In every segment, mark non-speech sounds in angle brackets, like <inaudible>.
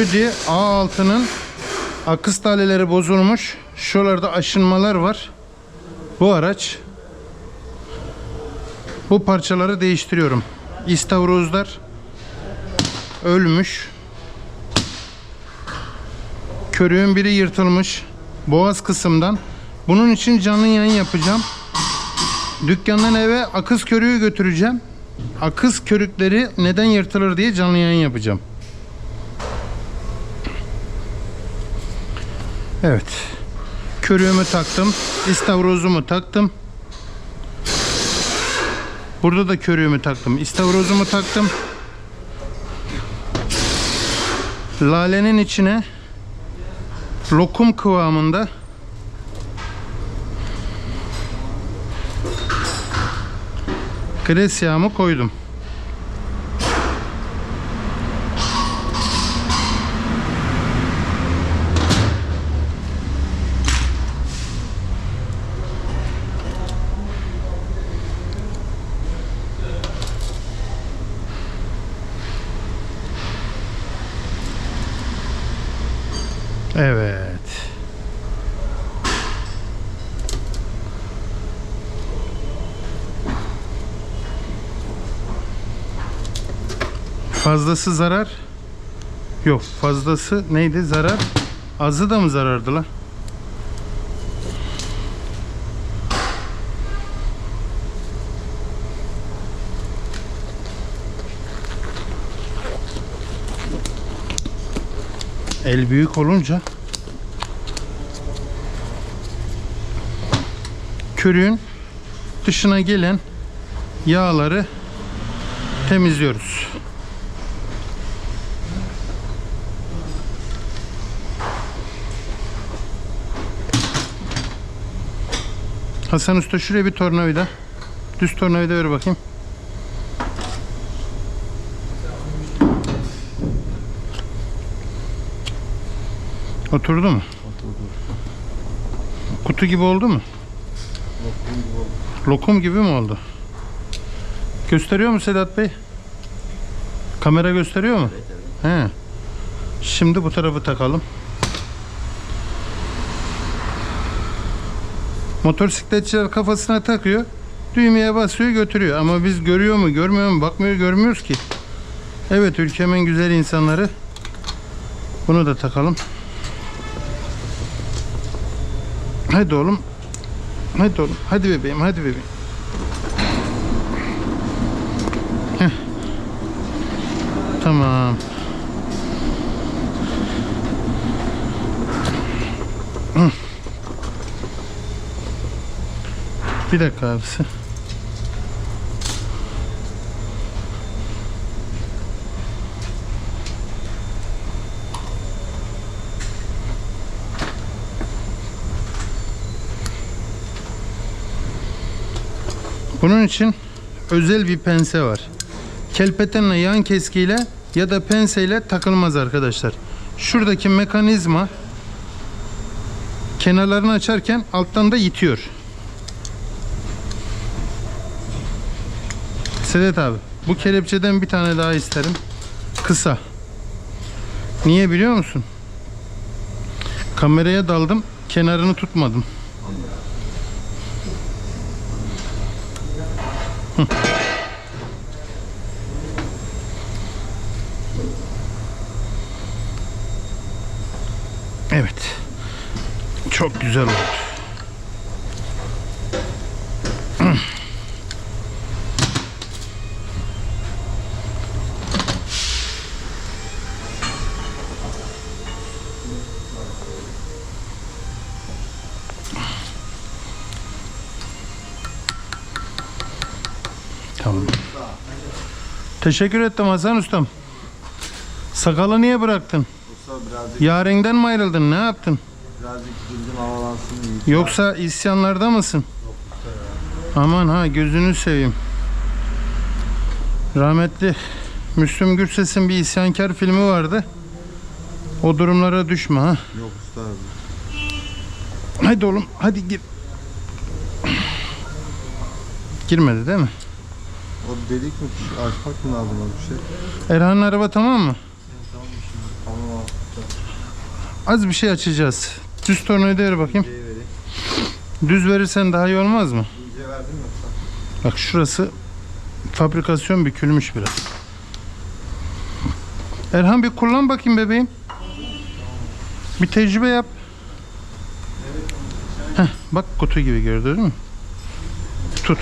Audi A6'nın akış taleleri bozulmuş. Şuralarda aşınmalar var. Bu araç. Bu parçaları değiştiriyorum. İstavrozlar ölmüş. Körüğün biri yırtılmış. Boğaz kısımdan. Bunun için canlı yayın yapacağım. Dükkandan eve akız körüğü götüreceğim. Akız körükleri neden yırtılır diye canlı yayın yapacağım. Evet. Körüğümü taktım. İstavrozumu taktım. Burada da körüğümü taktım. İstavrozumu taktım. Lalenin içine lokum kıvamında gres yağımı koydum. Evet. Fazlası zarar. Yok fazlası neydi zarar? Azı da mı zarardı lan? El büyük olunca körüğün dışına gelen yağları temizliyoruz. Hasan Usta şuraya bir tornavida. Düz tornavida ver bakayım. Oturdu mu? Kutu gibi oldu mu? Lokum gibi mi oldu? Gösteriyor mu Sedat Bey? Kamera gösteriyor mu? He. Şimdi bu tarafı takalım. Motosikletçiler kafasına takıyor. Düğmeye basıyor götürüyor. Ama biz görüyor mu görmüyor mu bakmıyor görmüyoruz ki. Evet ülkemin güzel insanları. Bunu da takalım. Hadi oğlum. Hadi oğlum. Hadi bebeğim. Hadi bebeğim. Tamam. Hı. Bir dakika abisi. Bunun için özel bir pense var. Kelpetenle yan keskiyle ya da penseyle takılmaz arkadaşlar. Şuradaki mekanizma kenarlarını açarken alttan da itiyor. Sedat abi bu kelepçeden bir tane daha isterim. Kısa. Niye biliyor musun? Kameraya daldım kenarını tutmadım. Evet. Çok güzel oldu. Teşekkür ettim Hasan Ustam. Sakalı niye bıraktın? Usta birazcık Yarinden mi ayrıldın? Ne yaptın? birazcık cildim havalansın iyi. Yoksa isyanlarda mısın? Aman ha gözünü seveyim. Rahmetli Müslüm Gürses'in bir isyankar filmi vardı. O durumlara düşme ha. Yok usta abi. Hadi oğlum hadi gir. Girmedi değil mi? O delik mi açmak mı lazım bir şey? Erhan'ın araba tamam mı? Tamam Az bir şey açacağız. Düz tornavida ver bakayım. İnceyi vereyim. Düz verirsen daha iyi olmaz mı? İnce verdin mi usta? Bak şurası fabrikasyon bükülmüş biraz. Erhan bir kullan bakayım bebeğim. Bir tecrübe yap. Heh, bak kutu gibi gördün mü? Tut.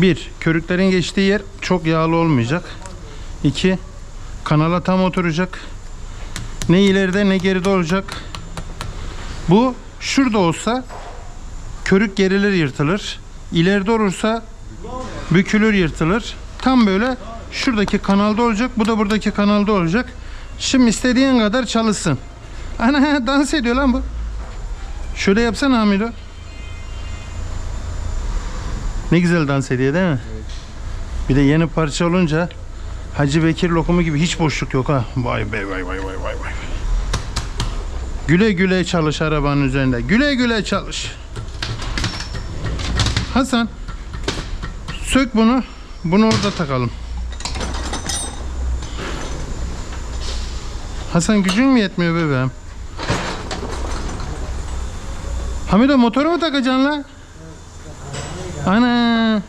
Bir, körüklerin geçtiği yer çok yağlı olmayacak. İki, kanala tam oturacak. Ne ileride ne geride olacak. Bu şurada olsa körük gerilir yırtılır. İleride olursa bükülür yırtılır. Tam böyle şuradaki kanalda olacak. Bu da buradaki kanalda olacak. Şimdi istediğin kadar çalışsın. <laughs> Ana dans ediyor lan bu. Şöyle yapsana Hamido. Ne güzel dans ediyor değil mi? Bir de yeni parça olunca Hacı Bekir lokumu gibi hiç boşluk yok ha. Vay be vay vay vay vay vay. Güle güle çalış arabanın üzerinde. Güle güle çalış. Hasan sök bunu. Bunu orada takalım. Hasan gücün mü yetmiyor bebeğim? Hamido motoru mu takacaksın la? Ana.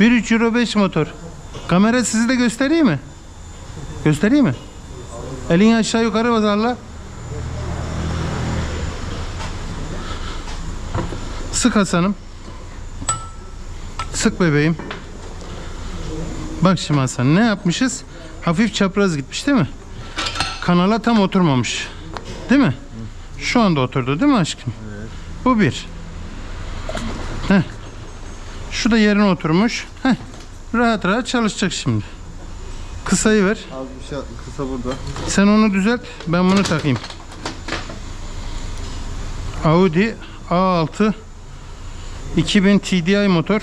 1.3 Euro 5 motor. Kamera sizi de göstereyim mi? Göstereyim mi? Elini aşağı yukarı bazarla. Sık Hasan'ım. Sık bebeğim. Bak şimdi Hasan ne yapmışız? Hafif çapraz gitmiş değil mi? Kanala tam oturmamış. Değil mi? Şu anda oturdu değil mi aşkım? Bu bir. Heh. Şu da yerine oturmuş. Heh. Rahat rahat çalışacak şimdi. Kısayı ver. Az bir şey kısa burada. Sen onu düzelt. Ben bunu takayım. Audi A6 2000 TDI motor.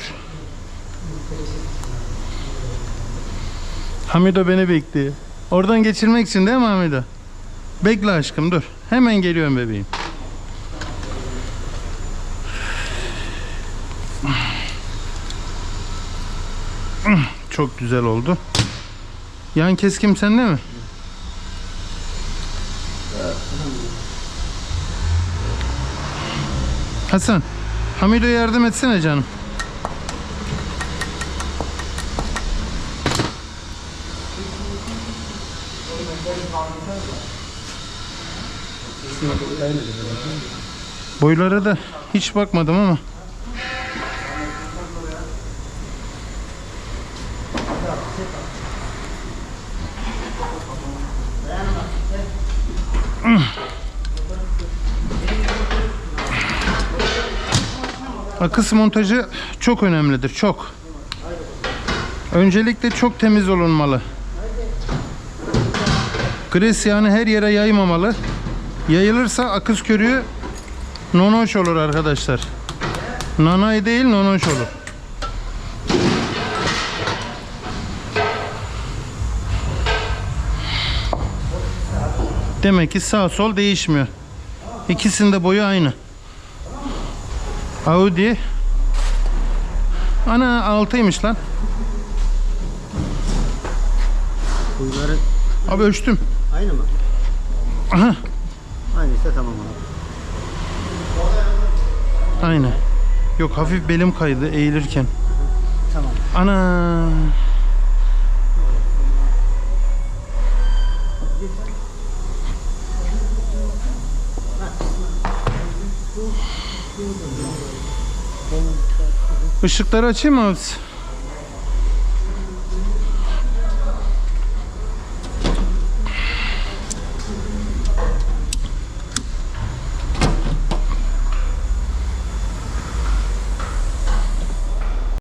Hamido beni bekliyor. Oradan geçirmek için değil mi Hamido? Bekle aşkım dur. Hemen geliyorum bebeğim. Çok güzel oldu. Yan keskim sende mi? Hasan, Hamido'ya yardım etsene canım. Boylara da hiç bakmadım ama. Akıs montajı çok önemlidir, çok. Öncelikle çok temiz olunmalı. Gres yani her yere yaymamalı. Yayılırsa akış körüğü nonoş olur arkadaşlar. Nanay değil nonoş olur. Demek ki sağ sol değişmiyor. İkisinin de boyu aynı. Audi. Ana altıymış lan. Kuyuları Abi ölçtüm. aynı mı? Aha. Aynıysa tamam abi. Aynı. Yok hafif belim kaydı eğilirken. Tamam. Ana. Işıkları açayım mı?